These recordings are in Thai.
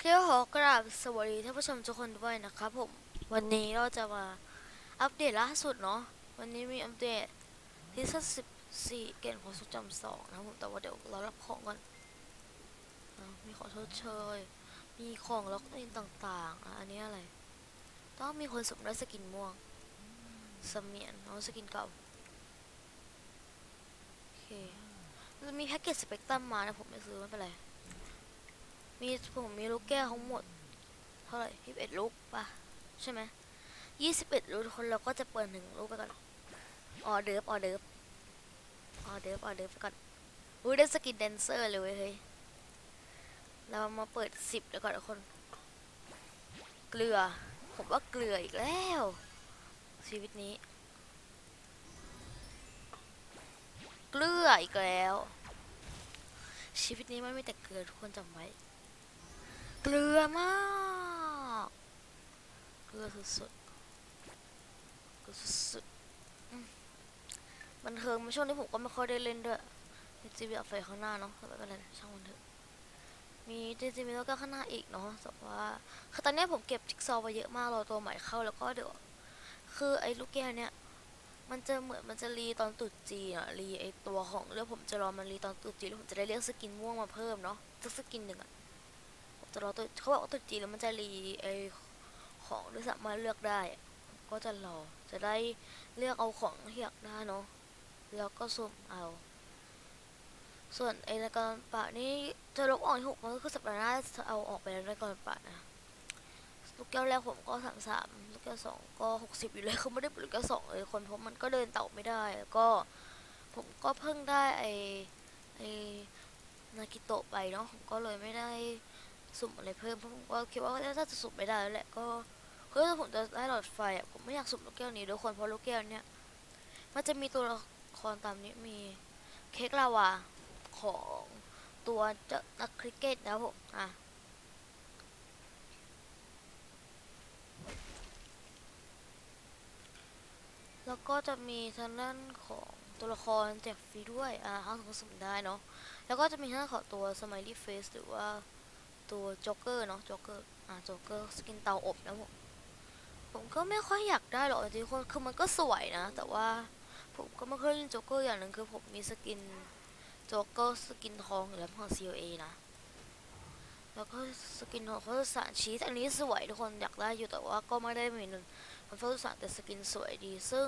เคขอกราบสวัสดีท่านผู้ชมทุกคนด้วยนะครับผม วันนี้เราจะมาอัปเดตล่าสุดเนาะ วันนี้มีอัปเดตที่สักสิบสี่เกณฑ์ของสุดจำสองนะผม แต่ว่าเดี๋ยวเรารับของก่อน มีของชดเชย มีของล็อกอินต่างๆอะอันนี้อะไร ต้องมีคนสมได้สกินม่วง สมียนเอาสกินเก่า โอเค จะมีแพ็กเกจสเปกตรัมมานะผมไม่ซื้อไม่เป็นไร มีผมมีลูกแก้วทั้งหมดเท่าไหร่ยี่สิบเอ็ดลูกป่ะใช่ไหมยี่สิบเอ็ดลูกคนเราก็จะเปิดหนึ่งลูกไปก่อนออเดิร์ฟออเดิร์ฟออเดิร์ฟออเดิร์ฟไปก่อนอุ้ยได้สกินแดนเซอร์เลยเว้ยเฮ้ยเรามาเปิดสิบแล้วก่อนทุกคน เกลือ ผมว่าเกลืออีกแล้ว ชีวิตนี้ เกลืออีกแล้ว ชีวิตนี้มันไม่แต่เกลือทุกคนจำไว้ กลือมากเกลือสุดๆเกลือสุดๆมบันเทิงมาช่วงนี้ผมก็ไม่ค่อยได้เล่นด้วยมีจีบีอัพไฟข้างหน้าเนาะไม่เป็นไรช่างมันเถอะมีจริงๆมีแล้วก็ข้างหน้าอีกเนาะแต่ว่าคือตอนนี้ผมเก็บจิ๊กซอว์ไว้เยอะมากรอตัวใหม่เข้าแล้วก็เดี๋ยวคือไอ้ลูกแก้วเนี่ยมันจะเหมือนมันจะรีตอนตุดจีนอะรีไอตัวของเรื่องผมจะรอมันรีตอนตุดจีแล้วผมจะได้เรียกสกินม่วงมาเพิ่มเนาะสักสกินหนึ่งอะ จะรอตัวเขาบอกว่าตรุจีนแล้วมันจะรีไอของที่สามารถเลือกได้ ก็จะรอจะได้เลือกเอาของที่อยากได้เนาะแล้วก็สุ่มเอา ส่วนไอ้ในกรปะนี่จะลบออกที่หกมันก็คือสัปดาห์หน้าจะเอาออกไปแล้วในกรปะนะลูกแก้วแรกผมก็สามสามลูกแก้วสองก็หกสิบอยู่เลยเขาไม่ได้ปลูกแก้วสองเลยคนเพราะมันก็เดินเต่าไม่ได้แล้วก็ผมก็เพิ่งได้ไอไอนากิโตะไปเนาะผมก็เลยไม่ได้ สุ่มอะไรเพิ่มเพราะผมก็คิดว่าถ้าจะสุ่มไม่ได้แล้วแหละก็คือถ้าผมจะได้หลอดไฟอะผมไม่อยากสุ่มลูกแก้วนี้ด้วยคนเพราะลูกแก้วเนี้ยมันจะมีตัวละครตามนี้มีเค้กลาวาของตัวเจ้านักคริกเก็ตนะผมอะแล้วก็จะมีทางด้านของตัวละครแจกฟรีด้วย อ่าห้างของสมได้เนาะ แล้วก็จะมีทางด้านของตัว Smiley Face หรือว่า ตัวจ็อกเกอร์เนาะจ็อกเกอร์อ่าจ็อกเกอร์สกินเตาอบนะผมผมก็ไม่ค่อยอยากได้หรอกจริงๆคนคือมันก็สวยนะ แต่ว่าผมก็ไม่เคยเล่นจ็อกเกอร์อย่างหนึ่งคือผมมีสกินจ็อกเกอร์สกินทองอยู่แล้วของ COA นะแล้วก็สกินของเขาสารชีสอันนี้สวยทุกคนอยากได้อยู่แต่ว่าก็ไม่ได้มีเงินมันเฝ้าสารแต่สกินสวยดี ซึ่ง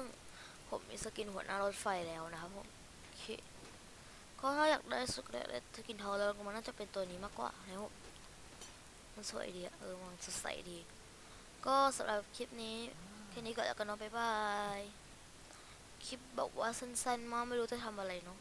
ผมมีสกินหัวหน้ารถไฟแล้วนะครับผมโอเคก็ถ้าอยากได้สุดอยากได้สกินเทาแล้วมันน่าจะเป็นตัวนี้มากกว่านะครับ มันสวยดีเออมันสดใสดี ก็สำหรับคลิปนี้แค่นี้ก่อนแล้วกันเนาะบ๊ายบาย คลิปบอกว่าสั้นๆมากไม่รู้จะทำอะไรเนาะ